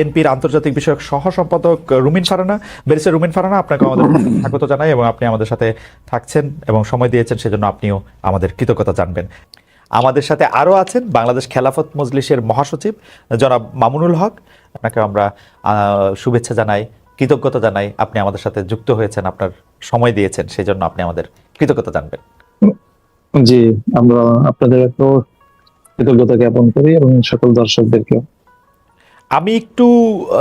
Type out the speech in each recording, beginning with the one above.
বিএনপির আন্তর্জাতিক বিষয়ক সহ সম্পাদক রুমিন ফারানা। ব্যারিস্টার রুমিন ফারানা, আপনাকে আমাদের স্বাগত জানাই এবং আপনি আমাদের সাথে থাকছেন এবং সময় দিয়েছেন, সেজন্য আপনিও আমাদের কৃতজ্ঞতা জানবেন। আমাদের সাথে আরও আছেন বাংলাদেশ খেলাফত মজলিসের মহাসচিব জনাব মামুনুল হক। আপনাকে আমরা শুভেচ্ছা জানাই, কৃতজ্ঞতা জানাই। আপনি আমাদের সাথে যুক্ত হয়েছেন, আপনার সময় দিয়েছেন সেই জন্য আপনি আমাদের কৃতজ্ঞতা জানবেন। জি, আমরা আপনাদের কৃতজ্ঞতা জ্ঞাপন করি এবং সকল দর্শকদেরকে আমি একটু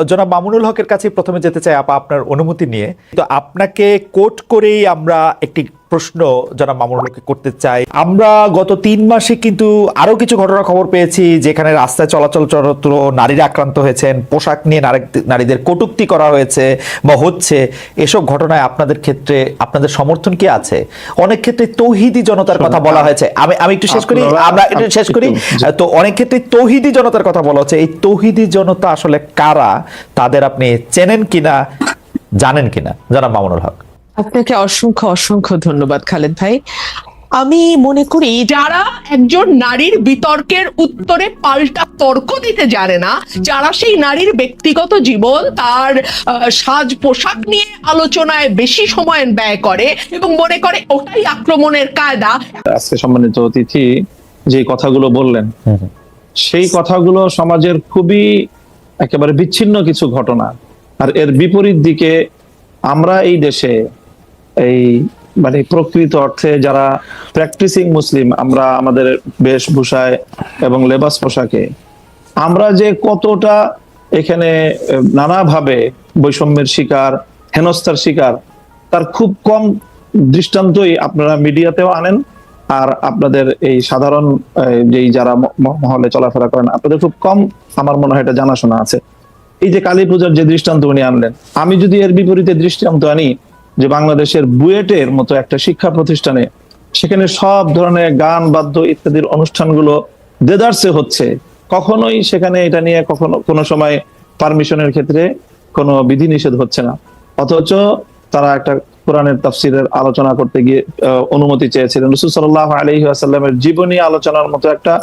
জনাব মামুনুল হকের কাছে প্রথমে যেতে চাই আপা আপনার অনুমতি নিয়ে। তো আপনাকে কোট করেই আমরা একটি প্রশ্ন জনাব মামুনুল হককে করতে চাই। আমরা গত তিন মাসে কিন্তু আরও কিছু ঘটনার খবর পেয়েছি যেখানে রাস্তায় চলাচল চরত্র নারীরা আক্রান্ত হয়েছেন পোশাক নিয়ে নারীদের কটূক্তি করা হয়েছে বা হচ্ছে। এসব ঘটনায় আপনাদের ক্ষেত্রে আপনাদের সমর্থন কি আছে? অনেক ক্ষেত্রে তৌহিদি জনতার কথা বলা হয়েছে। আমি আমি একটু শেষ করি আমরা একটু শেষ করি। তো অনেক ক্ষেত্রে তৌহিদি জনতার কথা বলা হচ্ছে। এই তৌহিদি জনতা আসলে কারা? তাদের আপনি চেনেন কিনা? জানেন কিনা? জানাব মামুনুল হক। আপনাকে অসংখ্য অসংখ্য ধন্যবাদ খালেদ ভাই। আমি মনে করি যারা একজন নারীর বিতর্কের উত্তরে পাল্টা তর্ক দিতে জানে না যারা সেই নারীর ব্যক্তিগত জীবন তার সাজ পোশাক নিয়ে আলোচনায় বেশি সময় ব্যয় করে এবং মনে করে ওটাই আক্রমণের কায়দা। আজকে সম্মানিত অতিথি যে কথাগুলো বললেন সেই কথাগুলো সমাজের খুবই একেবারে বিচ্ছিন্ন কিছু ঘটনা। আর এর বিপরীত দিকে আমরা এই দেশে এই মানে প্রকৃত অর্থে যারা প্র্যাকটিসিং মুসলিম আমরা আমাদের বেশভূষায় এবং লেবাস পোশাকে, আমরা যে কতটা এখানে নানাভাবে বৈষম্যের শিকার, হেনস্থার শিকার, তার খুব কম দৃষ্টান্তই আপনারা মিডিয়াতেও আনেন। আর আপনাদের এই সাধারণ যেই যারা মহলে চলাফেরা করেন, আপনাদের খুব কম আমার মনে হয় এটা জানাশোনা আছে। এই যে কালী পূজার যে দৃষ্টান্ত উনি আনলেন, আমি যদি এর বিপরীতে দৃষ্টান্ত আনি যে বাংলাদেশের বুয়েটের মতো একটা শিক্ষা প্রতিষ্ঠানে সেখানে সব ধরনের গান, বাদ্য ইত্যাদির অনুষ্ঠানগুলো দেদারসে হচ্ছে। কখনোই সেখানে এটা নিয়ে কখনো কোনো সময় পারমিশনের ক্ষেত্রে কোনো বিধিনিষেধ হচ্ছে না। অথচ তারা একটা কোরআনের তাফসিরের আলোচনা করতে গিয়ে অনুমতি চেয়েছিলেন। রসুল সাল্লাহ আলহি আসাল্লামের জীবনী আলোচনার মতো একটা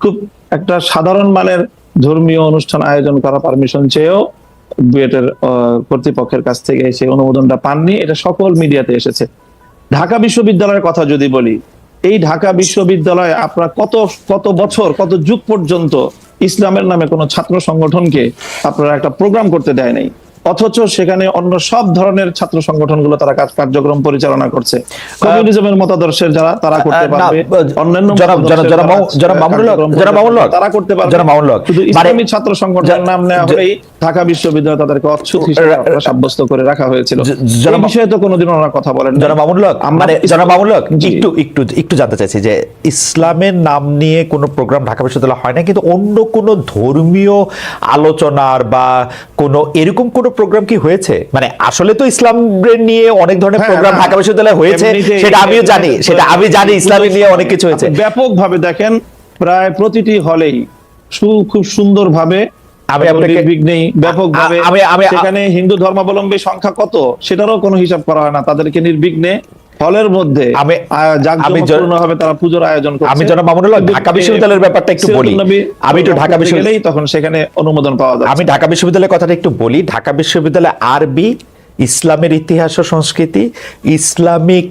খুব একটা সাধারণ মানের ধর্মীয় অনুষ্ঠান আয়োজন করা পারমিশন চেয়েও বুয়েটের কর্তৃপক্ষের কাছ থেকে সেই অনুমোদনটা পাননি। এটা সকল মিডিয়াতে এসেছে। ঢাকা বিশ্ববিদ্যালয়ের কথা যদি বলি, এই ঢাকা বিশ্ববিদ্যালয়ে আপনার কত কত বছর, কত যুগ পর্যন্ত ইসলামের নামে কোনো ছাত্র সংগঠনকে আপনারা একটা প্রোগ্রাম করতে দেয় নাই। অথচ সেখানে অন্য সব ধরনের ছাত্র সংগঠনগুলো তারা কাজ কার্যক্রম পরিচালনা করছে। কমিউনিজমের মতাদর্শের যারা তারা করতে পারবে। অন্যান্য জনাব যারা মামু- জনাব মামুনুল হক, কার্যক্রম মামুনুল হক, তারা করতে পারবে। জনাব মামুনুল হক, শুধু ইসলামী ছাত্র সংগঠনের নাম নেওয়া হলেই ঢাকা বিশ্ববিদ্যালয় তাদেরকে অচ্ছুত হিসেবে সাব্যস্ত করে রাখা হয়েছিল। এই বিষয়ে তো কোনোদিন ওনারা কথা বলেন। জনাব মামুনুল হক মানে জনাব মামুনুল হক একটু একটু একটু জানতে চাইছি যে ইসলামের নাম নিয়ে কোনো প্রোগ্রাম ঢাকা বিশ্ববিদ্যালয়ে হয় না কিন্তু অন্য কোনো ধর্মীয় আলোচনার বা কোনো এরকম কোনো প্রোগ্রাম কি হয়েছে? মানে আসলে তো ইসলাম নিয়ে অনেক ধরনের হ্যাঁ, প্রোগ্রাম হ্যাঁ। ঢাকা বিশ্ববিদ্যালয়ে হয়েছে সেটা আমিও জানি সেটা আমি জানি ইসলামী নিয়ে অনেক কিছু হয়েছে। ব্যাপকভাবে দেখেন প্রায় প্রতিটি হলেই সু- খুব সুন্দর ভাবে আমি ব্যাপকভাবে আমি- আমি- সেখানে হিন্দু ধর্মাবলম্বী সংখ্যা কত সেটারও কোনো হিসাব করা হয় না। তাদেরকে নির্বিঘ্নে হলের মধ্যে আমি- আমি হবে তারা পুজোর আয়োজন করছে। আমি জনাব মামুনুল ঢাকা বিশ্ববিদ্যালয়ের ব্যাপারটা একটু বলি। আমি একটু ঢাকা প্রোগ্রাম বিশ্ববিদ্যালয়- তখন সেখানে অনুমোদন পাওয়া যায় আমি ঢাকা বিশ্ববিদ্যালয়ের কথাটা একটু বলি। ঢাকা বিশ্ববিদ্যালয় আরবি ইসলামের ইতিহাস ও সংস্কৃতি ইসলামিক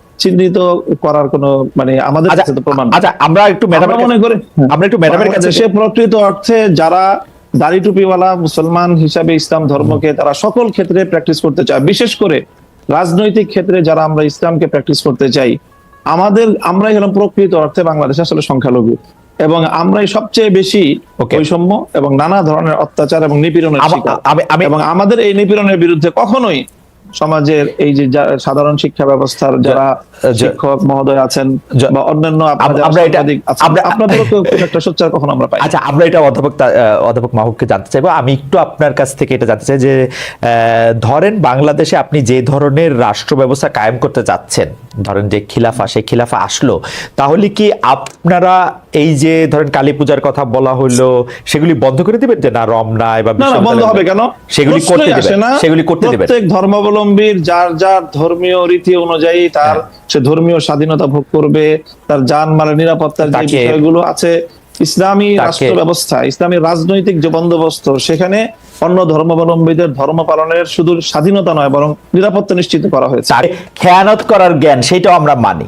চিহ্নিত করার কোনো মানে আমাদের আচ্ছা কাছে তো প্রমাণ আচ্ছা আমরা একটু ম্যাডামের মনে করি আমরা একটু ম্যাডামের কাছে বাংলাদেশে প্রকৃত অর্থে যারা দাড়ি টুপিওয়ালা মুসলমান হিসাবে ইসলাম ধর্মকে তারা সকল ক্ষেত্রে প্র্যাকটিস করতে চায়। বিশেষ করে রাজনৈতিক ক্ষেত্রে যারা আমরা ইসলামকে প্র্যাকটিস করতে চাই আমাদের আমরাই হলাম প্রকৃত অর্থে বাংলাদেশ আসলে সংখ্যালঘু। এবং আমরাই সবচেয়ে বেশি. বৈষম্য এবং নানা ধরনের অত্যাচার এবং নিপীড়নের এবং আমাদের এই নিপীড়নের বিরুদ্ধে কখনোই সমাজের এই যে সাধারণ শিক্ষা ব্যবস্থার যারা শিক্ষক মহোদয় আছেন বা অন্যান্য আমরা এটা- আপনাদেরও একটা সোচ্চার কখনো আমরা পাই আচ্ছা আমরা এটা অধ্যাপক অধ্যাপক মাহবুবকে জানতে চাইব। আমি একটু আপনার কাছ থেকে এটা জানতে চাই যে আহ, ধরেন বাংলাদেশে আপনি যে ধরনের রাষ্ট্র ব্যবস্থা কায়েম করতে চাচ্ছেন ধরেন যে খিলাফা সেই খিলাফা আসলো তাহলে কি আপনারা এই যে ধরেন কালী পূজার কথা বলা হলো সেগুলি বন্ধ করে দিবেন যে না রমনায় বা বন্ধ হবে কেন? সেগুলি করতে দিবেন না। সেগুলি করতে দিবেন। প্রত্যেক ধর্মাবলম্বীর যার যার ধর্মীয় রীতি অনুযায়ী তার হ্যাঁ। সে ধর্মীয় স্বাধীনতা ভোগ করবে তার জান মালের নিরাপত্তার যে বিষয়গুলো আছে ইসলামী রাষ্ট্র ব্যবস্থা ইসলামী রাজনৈতিক যে বন্দোবস্ত সেখানে অন্য ধর্মাবলম্বীদের ধর্ম পালনের শুধু স্বাধীনতা নয় বরং নিরাপত্তা নিশ্চিত করা হয়েছে। খেয়ানত করার জ্ঞান সেটাও আমরা মানি।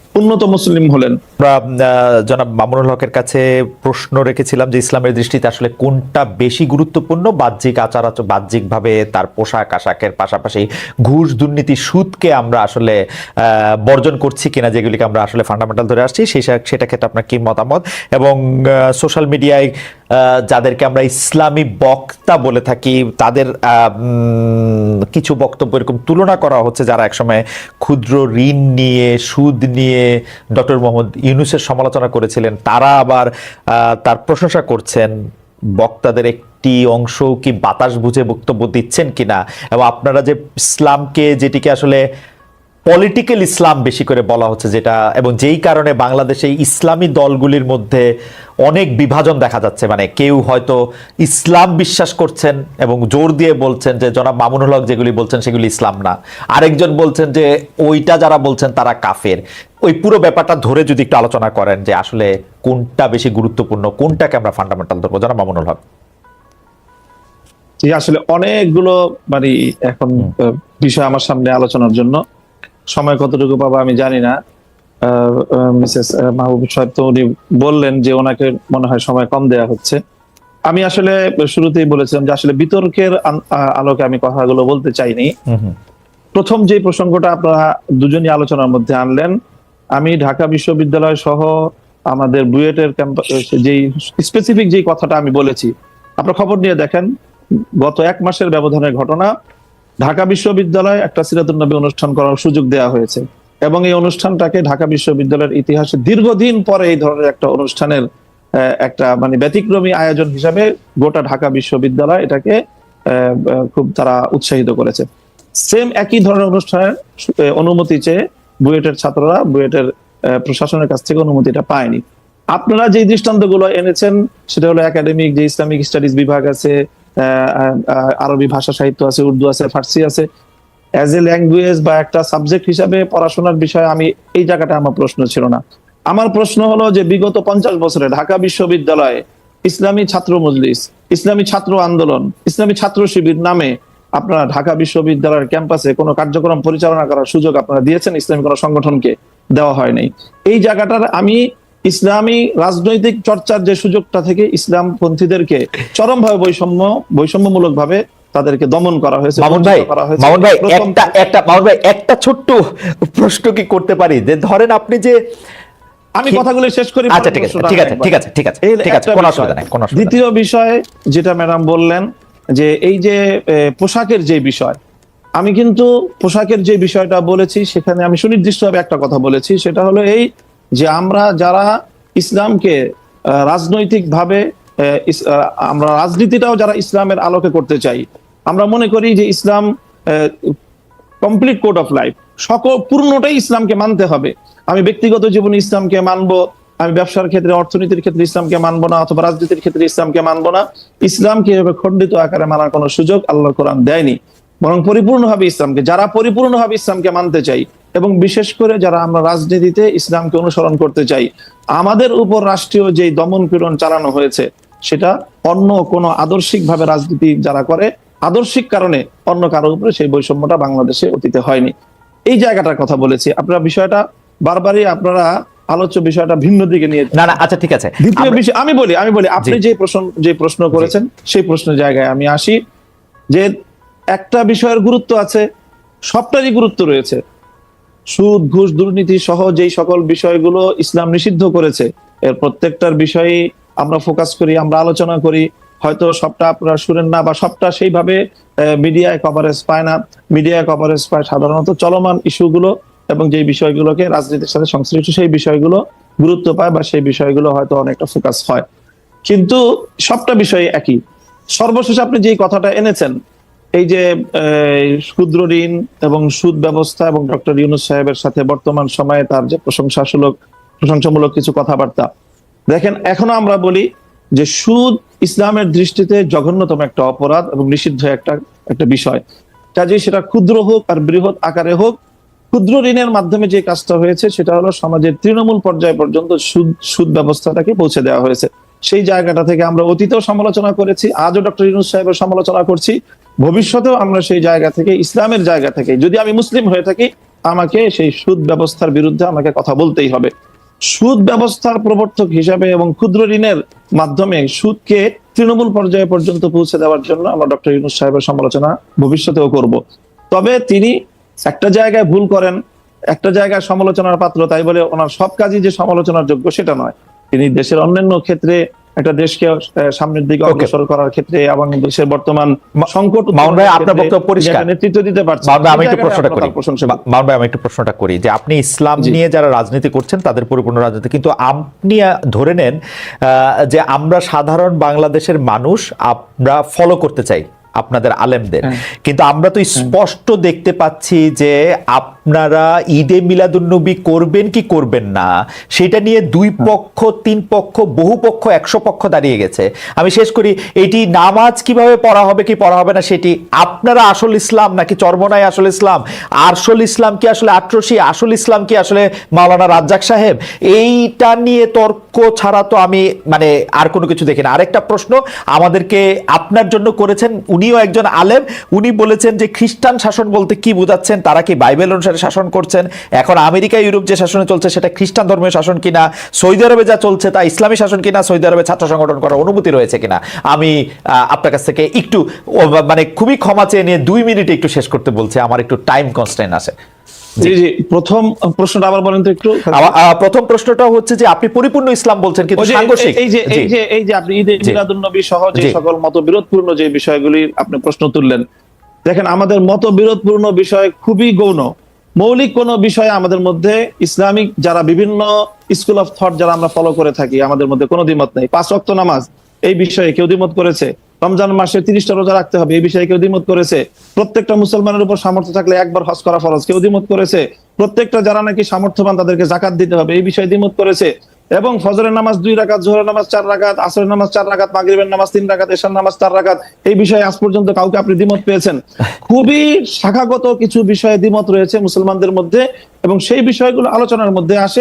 উন্নত মুসলিম হলেন। জনাব মামুনুল হকের কাছে প্রশ্ন রেখেছিলাম যে ইসলামের দৃষ্টিতে আসলে কোনটা বেশি গুরুত্বপূর্ণ? বাহ্যিক আচার আচর, বাহ্যিকভাবে তার পোশাক, আশাকের পাশাপাশি ঘুষ, দুর্নীতি, সুদকে আমরা আসলে বর্জন করছি কিনা যেগুলিকে আমরা আসলে ফান্ডামেন্টাল ধরে আসছি, সেই সেটা ক্ষেত্রে আপনার কি মতামত? এবং সোশ্যাল মিডিয়ায় যাদেরকে আমরা ইসলামী বক্তা বলে থাকি, তাদের কিছু বক্তব্য এরকম তুলনা করা হচ্ছে যারা একসময় ক্ষুদ্র ঋণ নিয়ে, সুদ নিয়ে ডক্টর মোহাম্মদ ইউনুসের সমালোচনা করেছিলেন, তারা আবার তার প্রশংসা করছেন। বক্তাদের একটি অংশ কি বাতাস বুঝে বক্তব্য দিচ্ছেন কিনা? এবং আপনারা যে ইসলামকে যেটিকে আসলে পলিটিক্যাল ইসলাম বেশি করে বলা হচ্ছে যেটা এবং যেই কারণে বাংলাদেশে ইসলামী দলগুলির মধ্যে অনেক বিভাজন দেখা যাচ্ছে। মানে কেউ হয়তো ইসলাম বিশ্বাস করছেন এবং জোর দিয়ে বলছেন যে জনাব মামুনুল হক যেগুলি বলছেন সেগুলি ইসলাম না। আরেকজন বলছেন যে ওইটা যারা বলছেন তারা কাফের। ওই পুরো ব্যাপারটা ধরে যদি একটু আলোচনা করেন যে আসলে কোনটা বেশি গুরুত্বপূর্ণ কোনটাকে আমরা ফান্ডামেন্টাল ধরবো? জনাব মামুনুল হক। জি আসলে অনেকগুলো মানে এখন বিষয় আমার সামনে আলোচনার জন্য। সময় কতটুকু পাবো আমি জানি না। মিসেস মাহবুব সাহেব তো উনি বললেন যে ওনাকে মনে হয় সময় কম দেয়া হচ্ছে। আমি আসলে শুরুতেই বলেছিলাম যে আসলে বিতর্কের আলোকে আমি কথাগুলো বলতে চাইনি। প্রথম যে প্রসঙ্গটা আপনারা দুজনই আলোচনার মধ্যে আনলেন আমি ঢাকা বিশ্ববিদ্যালয় সহ আমাদের বুয়েটের ক্যাম্পাস যেই স্পেসিফিক যেই কথাটা আমি বলেছি আপনার খবর নিয়ে দেখেন গত এক মাসের ব্যবধানের ঘটনা ঢাকা বিশ্ববিদ্যালয়ে একটা সিরাতুন্নবী অনুষ্ঠান করার সুযোগ দেওয়া হয়েছে এবং এই অনুষ্ঠানটাকে ঢাকা বিশ্ববিদ্যালয়ের ইতিহাসে দীর্ঘদিন পরে এই ধরনের একটা অনুষ্ঠানের একটা মানে ব্যতিক্রমী আয়োজন হিসাবে গোটা ঢাকা বিশ্ববিদ্যালয় এটাকে খুব তারা উৎসাহিত করেছে। সেম একই ধরনের অনুষ্ঠানের অনুমতি চেয়ে বুয়েটের ছাত্ররা বুয়েটের প্রশাসনের কাছ থেকে অনুমতিটা পায়নি। আপনারা যে দৃষ্টান্তগুলো এনেছেন, সেটা হলো একাডেমিক যে ইসলামিক স্টাডিজ বিভাগ আছে আরবি ভাষা সাহিত্য আছে, উর্দু আছে, ফার্সি আছে। অ্যাজ এ ল্যাঙ্গুয়েজ বা একটা সাবজেক্ট হিসাবে পড়াশোনার বিষয়ে আমি এই জায়গাটা আমার প্রশ্ন ছিল না। আমার প্রশ্ন হলো যে বিগত পঞ্চাশ বছরে ঢাকা বিশ্ববিদ্যালয়ে ইসলামী ছাত্র মজলিস, ইসলামী ছাত্র আন্দোলন, ইসলামী ছাত্র শিবির নামে আপনারা ঢাকা বিশ্ববিদ্যালয়ের ক্যাম্পাসে কোনো কার্যক্রম পরিচালনা করার সুযোগ আপনারা দিয়েছেন, ইসলামী কোনো সংগঠনকে দেওয়া হয়নি এই জায়গাটার আমি ইসলামী রাজনৈতিক চর্চার যে সুযোগটা থেকে ইসলাম পন্থীদেরকে চরমভাবে বৈষম্য বৈষম্যমূলক ভাবে তাদেরকে দমন করা হয়েছে মামুন ভাই। মামুন ভাই একটা একটা মামুন ভাই একটা ছোট্ট প্রশ্ন কি করতে পারি? যে ধরেন আপনি যে আমি কথাগুলো শেষ করি আচ্ছা ঠিক আছে ঠিক আছে ঠিক আছে ঠিক আছে ঠিক আছে কোনো অসুবিধা নাই কোনো অসুবিধা দ্বিতীয় বিষয় যেটা ম্যাডাম বললেন যে এই যে পোশাকের যে বিষয় আমি কিন্তু পোশাকের যে বিষয়টা বলেছি সেখানে আমি সুনির্দিষ্টভাবে একটা কথা বলেছি সেটা হলো এই যে আমরা যারা ইসলামকে রাজনৈতিক ভাবে আমরা রাজনীতিটাও যারা ইসলামের আলোকে করতে চাই, আমরা মনে করি যে Islam complete code of life সকল পূর্ণটাই ইসলামকে মানতে হবে। আমি ব্যক্তিগত জীবনে ইসলামকে মানবো, আমি ব্যবসার ক্ষেত্রে, অর্থনীতির ক্ষেত্রে ইসলামকে মানবো না, অথবা রাজনীতির ক্ষেত্রে ইসলামকে মানবো না, ইসলামকে এভাবে খণ্ডিত আকারে মানার কোনো সুযোগ আল্লাহ কোরআন দেয়নি। বরং পরিপূর্ণভাবে ইসলামকে, যারা পরিপূর্ণভাবে ইসলামকে মানতে চাই এবং বিশেষ করে যারা আমরা রাজনীতিতে ইসলামকে অনুসরণ করতে চাই আমাদের উপর রাষ্ট্রীয় যে দমন পীড়ন চালানো হয়েছে সেটা অন্য কোনো আদর্শিক ভাবে রাজনীতি যারা করে আদর্শিক কারণে অন্য কারোর উপরে সেই বৈষম্যটা বাংলাদেশে অতীতে হয়নি। এই জায়গাটার কথা বলেছি। আপনারা বিষয়টা বারবারই আপনারা আলোচ্য বিষয়টা ভিন্ন দিকে নিয়ে না না আচ্ছা ঠিক আছে। দ্বিতীয় বিষয় আমি বলি আমি বলি আপনি যে প্রশ্ন যে প্রশ্ন করেছেন সেই প্রশ্নের জায়গায় আমি আসি যে একটা বিষয়ের গুরুত্ব আছে সবটারই গুরুত্ব রয়েছে। সুদ, ঘুষ, দুর্নীতি সহ যেই সকল বিষয়গুলো ইসলাম নিষিদ্ধ করেছে, এর প্রত্যেকটার বিষয়ে আমরা ফোকাস করি, আমরা আলোচনা করি। হয়তো সবটা আপনারা শুনেন না বা সবটা সেইভাবে মিডিয়ায় কভারেজ পায় না। মিডিয়ায় কভারেজ পায় সাধারণত চলমান ইস্যুগুলো এবং যে বিষয়গুলোকে রাজনীতির সাথে সংশ্লিষ্ট সেই বিষয়গুলো গুরুত্ব পায় বা সেই বিষয়গুলো হয়তো অনেকটা ফোকাস হয়। কিন্তু সবটা বিষয় একই। সর্বশেষ আপনি যে কথাটা এনেছেন এই যে ক্ষুদ্র ঋণ এবং সুদ ব্যবস্থা এবং ডক্টর ইউনুস সাহেবের সাথে বর্তমান সময়ে তার যে প্রশংসাসূলক, প্রশংসামূলক কিছু কথাবার্তা। দেখেন, এখনও আমরা বলি যে সুদ ইসলামের দৃষ্টিতে জঘন্যতম একটা অপরাধ এবং নিষিদ্ধ একটা একটা বিষয়। কাজেই সেটা ক্ষুদ্র হোক আর বৃহৎ আকারে হোক, ক্ষুদ্র ঋণের মাধ্যমে যে কাজটা হয়েছে সেটা হলো সমাজের তৃণমূল পর্যায় পর্যন্ত সুদ সুদ ব্যবস্থাটাকে পৌঁছে দেওয়া হয়েছে। সেই জায়গাটা থেকে আমরা অতীতেও সমালোচনা করেছি, আজও ডক্টর ইউনুস সাহেবের সমালোচনা করছি। ভবিষ্যতেও আমরা সেই জায়গা থেকে, ইসলামের জায়গা থেকে, যদি আমি মুসলিম হয়ে থাকি, আমাকে সেই সুদ ব্যবস্থার বিরুদ্ধে আমাকে কথা বলতেই হবে। সুদ ব্যবস্থার প্রবর্তক হিসাবে এবং ক্ষুদ্র ঋণের মাধ্যমে সুদকে তৃণমূল পর্যায়ে পর্যন্ত পৌঁছে দেওয়ার জন্য আমরা ডক্টর ইউনুস সাহেবের সমালোচনা ভবিষ্যতেও করব। তবে তিনি একটা জায়গায় ভুল করেন, একটা জায়গায় সমালোচনার পাত্র, তাই বলে ওনার সব কাজই যে সমালোচনার যোগ্য সেটা নয়। তিনি দেশের অন্যান্য ক্ষেত্রে একটা দেশকে সামনের দিকে অগ্রসর করার ক্ষেত্রে এবং দেশের বর্তমান সংকট মামুন ভাই, আপনার বক্তব্য পরিষ্কার। নেতৃত্ব দিতে পারছেন। মামুন ভাই, আমি একটু প্রশ্নটা করি। তার প্রশংসা করি। মা- মামুন ভাই, আমি একটু প্রশ্নটা করি যে আপনি ইসলাম নিয়ে যারা রাজনীতি করছেন তাদের পরিপূর্ণ রাজনীতি। কিন্তু আপনি ধরে নেন আহ, যে আমরা সাধারণ বাংলাদেশের মানুষ আমরা ফলো করতে চাই আপনাদের আলেমদের। হ্যাঁ। কিন্তু আমরা তো স্পষ্ট দেখতে পাচ্ছি যে আপনারা ঈদে মিলাদুন্নবী করবেন কি করবেন না, সেটা নিয়ে দুই। পক্ষ, তিন পক্ষ, বহু পক্ষ, একশো পক্ষ দাঁড়িয়ে গেছে। আমি শেষ করি, এটি নামাজ কীভাবে পড়া হবে কি পড়া হবে না সেটি আপনারা আসল ইসলাম নাকি চর্মনাই আসল ইসলাম? আসল ইসলাম কি আসলে আট্রসি? আসল ইসলাম কি আসলে মাওলানা রাজ্জাক সাহেব? এইটা নিয়ে তর্ক ছাড়া তো আমি মানে আর কোনো কিছু দেখি না। আরেকটা প্রশ্ন আমাদেরকে আপনার জন্য করেছেন। উনিও একজন আলেম। উনি বলেছেন যে খ্রিস্টান শাসন বলতে কি বোঝাচ্ছেন, তারা কি বাইবেল অনুসারে শাসন করছেন। এখন আমেরিকা ইউরোপ যে শাসনে চলছে সেটা খ্রিস্টান ধর্মীয় শাসন কিনা সৌদি আরবে যা চলছে তা ইসলামী শাসন কিনা সৌদি আরবে ছাত্র সংগঠন করার অনুমতি রয়েছে কিনা আমি আপনার কাছ থেকে একটু মানে খুবই ক্ষমা চেয়ে নিয়ে দুই মিনিটে একটু শেষ করতে বলছি আমার একটু টাইম কনস্ট্যান্ট আছে। জি। জি প্রথম প্রশ্নটা আবার বলেন তো একটু। প্রথম প্রশ্নটা হচ্ছে যে আপনি পরিপূর্ণ ইসলাম বলছেন কিন্তু সাংঘর্ষিক। এই যে এই যে এই যে আপনি ঈদে। মিলাদুন্নবী সহ যে সকল মতবিরোধপূর্ণ যে বিষয়গুলি আপনি প্রশ্ন তুললেন দেখেন আমাদের মতবিরোধপূর্ণ বিষয় খুবই গৌণ। মৌলিক কোন বিষয়ে আমাদের মধ্যে ইসলামিক যারা বিভিন্ন স্কুল অফ থট যারা আমরা ফলো করে থাকি, আমাদের মধ্যে কোনো দ্বিমত নেই। পাঁচ রক্ত নামাজ, এই বিষয়ে কেউ দ্বিমত করেছে। রমজান মাসে তিরিশটা রোজা রাখতে হবে, এই বিষয়ে কেউ দ্বিমত করেছে। প্রত্যেকটা মুসলমানের উপর সামর্থ্য থাকলে একবার হস করা ফরজ, কেউ দ্বিমত করেছে। প্রত্যেকটা যারা নাকি সামর্থ্যবান তাদেরকে জাকাত দিতে হবে, এই বিষয়ে দ্বিমত করেছে। এবং ফজরের নামাজ দুই রাকাত, জোহরের নামাজ চার রাকাত, আসরের নামাজ চার রাকাত, মাগরিবের নামাজ তিন রাকাত, এশার নামাজ চার রাকাত। এই বিষয়ে আজ পর্যন্ত কাউকে আপনি দ্বিমত পেয়েছেন? খুবই শাখাগত কিছু বিষয়ে দ্বিমত রয়েছে মুসলমানদের মধ্যে এবং সেই বিষয়গুলো আলোচনার মধ্যে আসে।